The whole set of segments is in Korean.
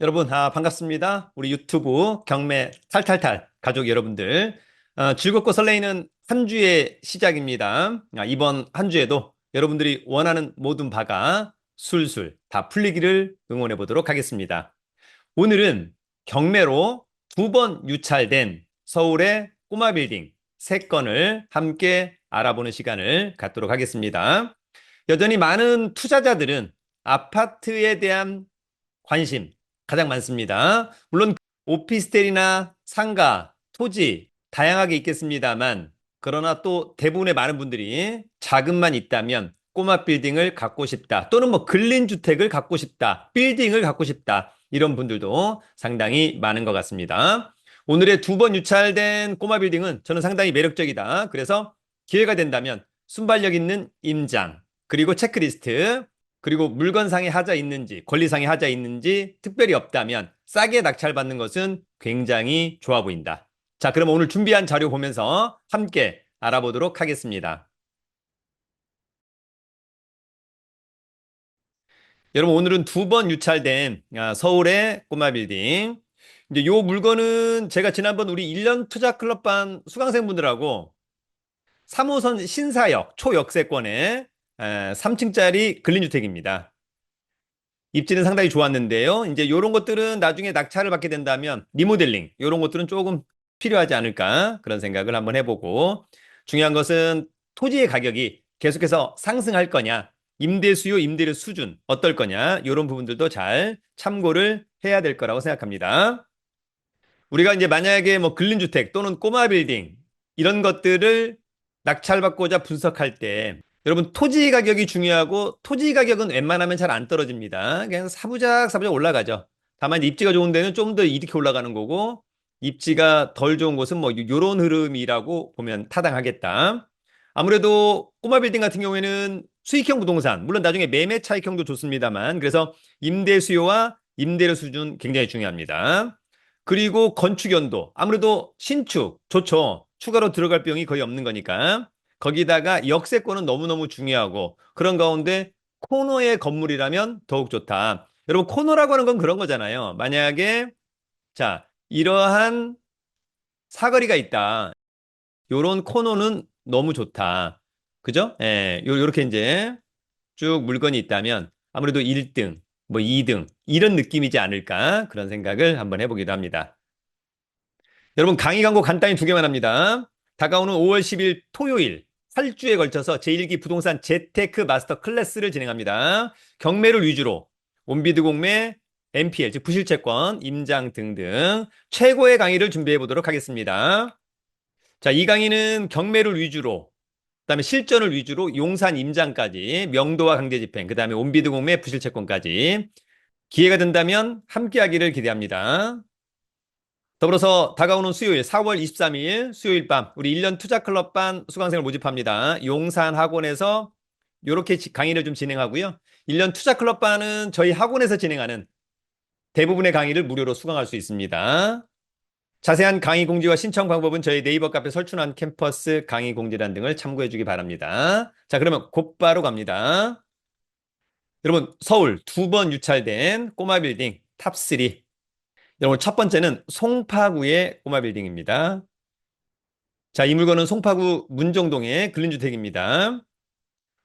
여러분, 아, 반갑습니다. 우리 유튜브 경매 탈탈탈 가족 여러분들. 어, 즐겁고 설레이는 한 주의 시작입니다. 아, 이번 한 주에도 여러분들이 원하는 모든 바가 술술 다 풀리기를 응원해 보도록 하겠습니다. 오늘은 경매로 두 번 유찰된 서울의 꼬마 빌딩 세 건을 함께 알아보는 시간을 갖도록 하겠습니다. 여전히 많은 투자자들은 아파트에 대한 관심, 가장 많습니다. 물론 오피스텔이나 상가, 토지 다양하게 있겠습니다만 그러나 또 대부분의 많은 분들이 자금만 있다면 꼬마 빌딩을 갖고 싶다 또는 뭐 근린 주택을 갖고 싶다 빌딩을 갖고 싶다 이런 분들도 상당히 많은 것 같습니다. 오늘의 두 번 유찰된 꼬마 빌딩은 저는 상당히 매력적이다. 그래서 기회가 된다면 순발력 있는 임장 그리고 체크리스트 그리고 물건상의 하자 있는지 권리상의 하자 있는지 특별히 없다면 싸게 낙찰받는 것은 굉장히 좋아 보인다. 자, 그럼 오늘 준비한 자료 보면서 함께 알아보도록 하겠습니다. 여러분 오늘은 두 번 유찰된 아, 서울의 꼬마 빌딩. 이제 요 물건은 제가 지난번 우리 1년 투자 클럽반 수강생분들하고 3호선 신사역 초역세권에 3층짜리 근린주택입니다. 입지는 상당히 좋았는데요. 이제 이런 것들은 나중에 낙찰을 받게 된다면 리모델링 이런 것들은 조금 필요하지 않을까 그런 생각을 한번 해보고 중요한 것은 토지의 가격이 계속해서 상승할 거냐 임대 수요 임대료 수준 어떨 거냐 이런 부분들도 잘 참고를 해야 될 거라고 생각합니다. 우리가 이제 만약에 뭐 근린주택 또는 꼬마 빌딩 이런 것들을 낙찰받고자 분석할 때 여러분 토지 가격이 중요하고 토지 가격은 웬만하면 잘 안 떨어집니다. 그냥 사부작 사부작 올라가죠. 다만 입지가 좋은 데는 좀 더 이렇게 올라가는 거고 입지가 덜 좋은 곳은 뭐 요런 흐름이라고 보면 타당하겠다. 아무래도 꼬마 빌딩 같은 경우에는 수익형 부동산 물론 나중에 매매 차익형도 좋습니다만 그래서 임대 수요와 임대료 수준 굉장히 중요합니다. 그리고 건축 연도 아무래도 신축 좋죠. 추가로 들어갈 비용이 거의 없는 거니까 거기다가 역세권은 너무너무 중요하고 그런 가운데 코너의 건물이라면 더욱 좋다. 여러분 코너라고 하는 건 그런 거잖아요. 만약에 자 이러한 사거리가 있다. 요런 코너는 너무 좋다. 그죠? 예, 요, 요렇게 이제 쭉 물건이 있다면 아무래도 1등, 뭐 2등 이런 느낌이지 않을까 그런 생각을 한번 해보기도 합니다. 여러분 강의 광고 간단히 두 개만 합니다. 다가오는 5월 10일 토요일 8주에 걸쳐서 제1기 부동산 재테크 마스터 클래스를 진행합니다. 경매를 위주로 온비드 공매, NPL, 즉 부실채권, 임장 등등 최고의 강의를 준비해 보도록 하겠습니다. 자, 이 강의는 경매를 위주로 그다음에 실전을 위주로 용산 임장까지 명도와 강제 집행, 그다음에 온비드 공매, 부실채권까지 기회가 된다면 함께 하기를 기대합니다. 더불어서 다가오는 수요일 4월 23일 수요일 밤 우리 1년 투자 클럽반 수강생을 모집합니다. 용산 학원에서 이렇게 강의를 좀 진행하고요. 1년 투자 클럽반은 저희 학원에서 진행하는 대부분의 강의를 무료로 수강할 수 있습니다. 자세한 강의 공지와 신청 방법은 저희 네이버 카페 설춘한 캠퍼스 강의 공지란 등을 참고해 주기 바랍니다. 자, 그러면 곧바로 갑니다. 여러분, 서울 두 번 유찰된 꼬마 빌딩 탑3 여러분 첫 번째는 송파구의 꼬마 빌딩입니다. 자, 이 물건은 송파구 문정동의 근린주택입니다.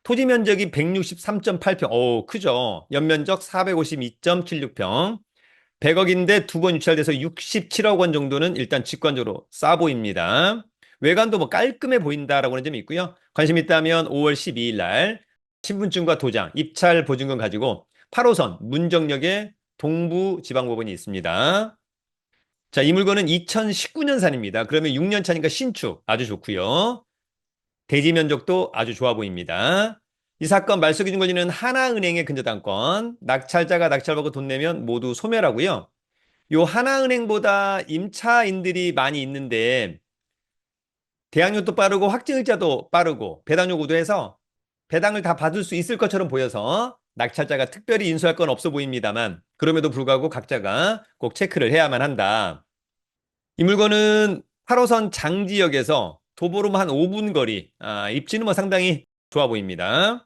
토지 면적이 163.8평. 오, 크죠? 연면적 452.76평. 100억인데 두 번 유찰돼서 67억 원 정도는 일단 직관적으로 싸 보입니다. 외관도 뭐 깔끔해 보인다라고 하는 점이 있고요. 관심 있다면 5월 12일 날 신분증과 도장, 입찰 보증금 가지고 8호선 문정역에 동부지방법원이 있습니다. 자, 이 물건은 2019년산입니다. 그러면 6년 차니까 신축 아주 좋고요. 대지 면적도 아주 좋아 보입니다. 이 사건 말소 기준 권리는 하나은행의 근저당권, 낙찰자가 낙찰받고 돈 내면 모두 소멸하고요. 요 하나은행보다 임차인들이 많이 있는데 대항력도 빠르고 확증일자도 빠르고 배당 요구도 해서 배당을 다 받을 수 있을 것처럼 보여서 낙찰자가 특별히 인수할 건 없어 보입니다만 그럼에도 불구하고 각자가 꼭 체크를 해야만 한다. 이 물건은 8호선 장지역에서 도보로 한 5분 거리, 아, 입지는 뭐 상당히 좋아 보입니다.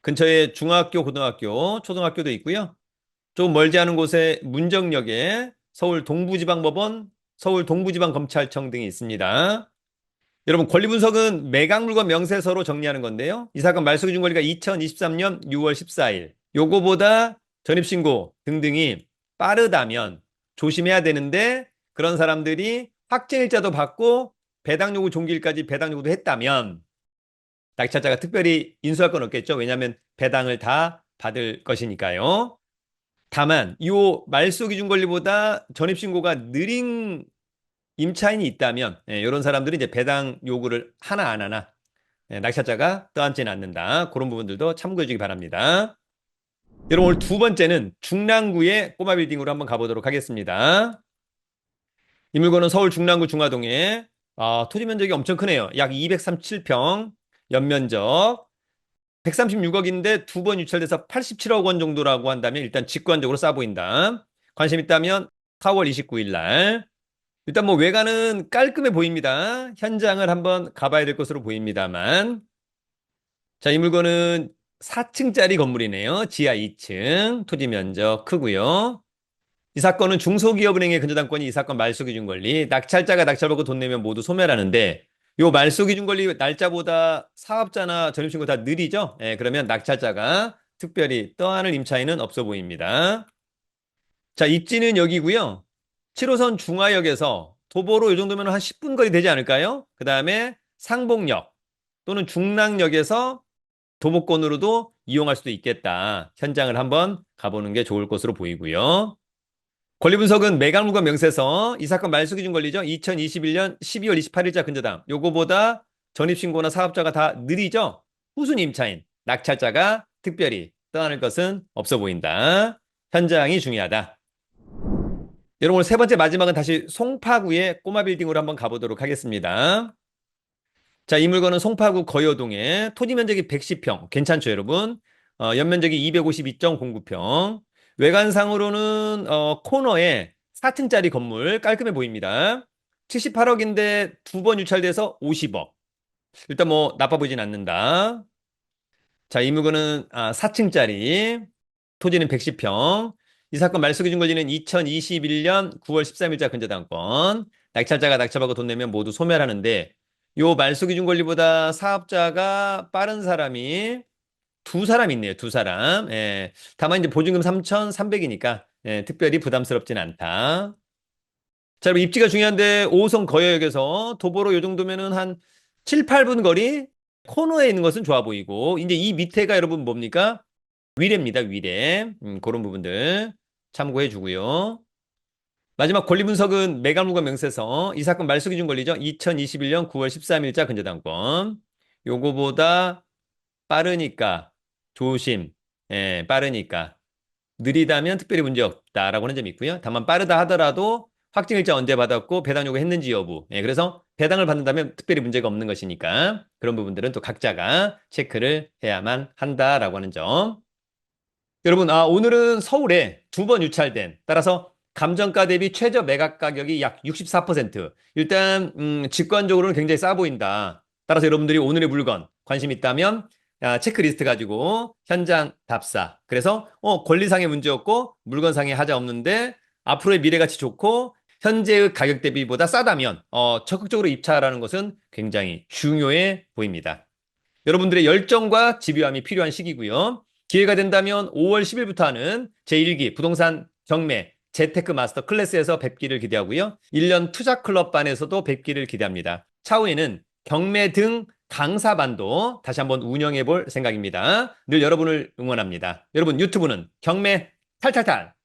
근처에 중학교, 고등학교, 초등학교도 있고요. 조금 멀지 않은 곳에 문정역에 서울 동부지방법원, 서울 동부지방검찰청 등이 있습니다. 여러분 권리 분석은 매각 물건 명세서로 정리하는 건데요. 이 사건 말소기준 권리가 2023년 6월 14일. 요거보다 전입신고 등등이 빠르다면 조심해야 되는데 그런 사람들이 확정일자도 받고 배당 요구 종기일까지 배당 요구도 했다면 낙찰자가 특별히 인수할 건 없겠죠. 왜냐하면 배당을 다 받을 것이니까요. 다만 이 말소 기준 권리보다 전입 신고가 느린 임차인이 있다면 예, 이런 사람들이 이제 배당 요구를 하나 안 하나 예, 낙찰자가 떠안지는 않는다. 그런 부분들도 참고해 주기 바랍니다. 여러분 오늘 두 번째는 중랑구의 꼬마 빌딩으로 한번 가보도록 하겠습니다. 이 물건은 서울 중랑구 중화동에 아, 토지 면적이 엄청 크네요. 약 237평 연면적 136억인데 두 번 유찰돼서 87억 원 정도라고 한다면 일단 직관적으로 싸 보인다. 관심 있다면 4월 29일 날 일단 뭐 외관은 깔끔해 보입니다. 현장을 한번 가봐야 될 것으로 보입니다만 자, 이 물건은 4층짜리 건물이네요. 지하 2층 토지 면적 크고요. 이 사건은 중소기업은행의 근저당권이 이 사건 말소기준 권리 낙찰자가 낙찰받고 돈 내면 모두 소멸하는데 요 말소기준 권리 날짜보다 사업자나 전입신고 다 느리죠? 예, 그러면 낙찰자가 특별히 떠안을 임차인은 없어 보입니다. 자, 입지는 여기고요. 7호선 중화역에서 도보로 이 정도면 한 10분 거리 되지 않을까요? 그 다음에 상봉역 또는 중랑역에서 도보권으로도 이용할 수도 있겠다. 현장을 한번 가보는 게 좋을 것으로 보이고요. 권리 분석은 매각물과 명세서 이 사건 말소 기준 권리죠. 2021년 12월 28일자 근저당 요거보다 전입신고나 사업자가 다 느리죠. 후순 임차인 낙찰자가 특별히 떠나는 것은 없어 보인다. 현장이 중요하다. 여러분 세 번째 마지막은 다시 송파구의 꼬마 빌딩으로 한번 가보도록 하겠습니다. 자, 이 물건은 송파구 거여동에 토지 면적이 110평. 괜찮죠, 여러분? 어, 연면적이 252.09평. 외관상으로는 어, 코너에 4층짜리 건물 깔끔해 보입니다. 78억인데 두 번 유찰돼서 50억. 일단 뭐 나빠 보이진 않는다. 자, 이 물건은 아, 4층짜리 토지는 110평. 이 사건 말소기준 권리는 2021년 9월 13일자 근저당권. 낙찰자가 낙찰받고 돈 내면 모두 소멸하는데 요 말소기준 권리보다 사업자가 빠른 사람이 두 사람 있네요. 두 사람. 예. 다만 이제 보증금 3,300이니까 예, 특별히 부담스럽진 않다. 자, 여러분 입지가 중요한데 5호선 거여역에서 도보로 요 정도면은 한 7, 8분 거리 코너에 있는 것은 좋아 보이고 이제 이 밑에가 여러분 뭡니까? 위례입니다. 위례. 음, 그런 부분들 참고해 주고요. 마지막 권리 분석은 매각물과 명세서 이 사건 말소 기준 권리죠. 2021년 9월 13일자 근저당권. 요거보다 빠르니까 조심. 예, 빠르니까. 느리다면 특별히 문제 없다라고 하는 점이 있고요. 다만 빠르다 하더라도 확정일자 언제 받았고 배당 요구 했는지 여부. 예, 그래서 배당을 받는다면 특별히 문제가 없는 것이니까 그런 부분들은 또 각자가 체크를 해야만 한다라고 하는 점. 여러분, 아, 오늘은 서울에 두 번 유찰된 따라서 감정가 대비 최저 매각 가격이 약 64%. 일단 음, 직관적으로는 굉장히 싸 보인다. 따라서 여러분들이 오늘의 물건 관심 있다면 아, 체크리스트 가지고 현장 답사. 그래서 어, 권리상의 문제 없고 물건상의 하자 없는데 앞으로의 미래 가치 좋고 현재의 가격 대비보다 싸다면 어, 적극적으로 입찰하는 것은 굉장히 중요해 보입니다. 여러분들의 열정과 집요함이 필요한 시기고요. 기회가 된다면 5월 10일부터 하는 제1기 부동산 경매 재테크 마스터 클래스에서 뵙기를 기대하고요. 1년 투자 클럽 반에서도 뵙기를 기대합니다. 차후에는 경매 등 강사 반도 다시 한번 운영해 볼 생각입니다. 늘 여러분을 응원합니다. 여러분 유튜브는 경매 탈탈탈